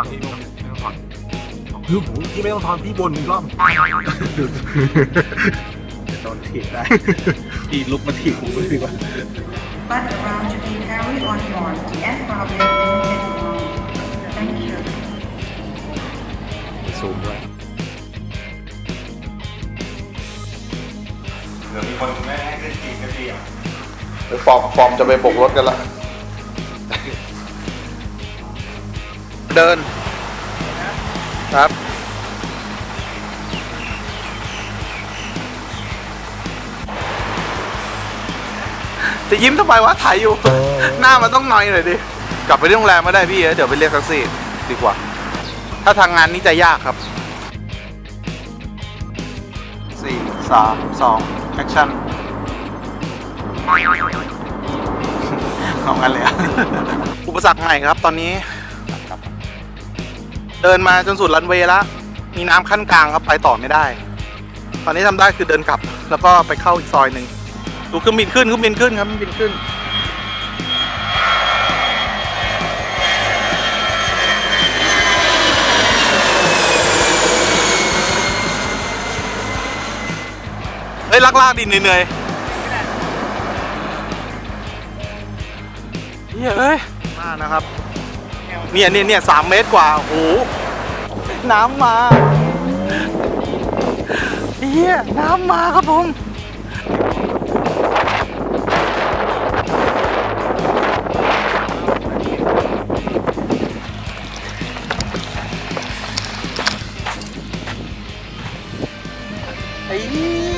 อนพี่ไม่ต้องถอนคือผมพี่ไม่ต้องถอนพี่บนอีกรอบโดนถีบได้พี่ลุกมาถีบผมเลยดีกว่า but around to be carried on board the aircraft has been taken. Thank you. ซูมด้วยเดี๋ยวมีคนไม่ให้ขึ้นทีก็ดีอะฟอร์มฟอร์มจะไปโบกรถกันละ เดินครับ จะยิ้มทำไมวะถ่ายอยู่ หน้ามันต้องหน่อยหน่อยดิ กลับไปที่โรงแรมไม่ได้พี่เดี๋ยวไปเรียกแท็กซี่ดีกว่า ถ้าทางงานนี้จะยากครับสี่สามสองแอคชั่นของกันเลยอะอุปสรรคใหม่ครับตอนนี้ เดินมาจนสุดรันเวย์แล้วมีน้ำขั้นกลางครับไปต่อไม่ได้ ตอนนี้ทำได้คือเดินกลับ แล้วก็ไปเข้าอีกซอยหนึ่งดูเครื่องบินขึ้นเครื่องบินขึ้นครับเครื่องบินขึ้นเฮ้ยลากลากๆดินเหนื่อยๆเฮ้ยเอ้ยมากนะครับ เนี่ยเนี่ยเนี่ยสามเมตรกว่าโอ้โหน้ำมาเฮียน้ำมาครับผมไอ้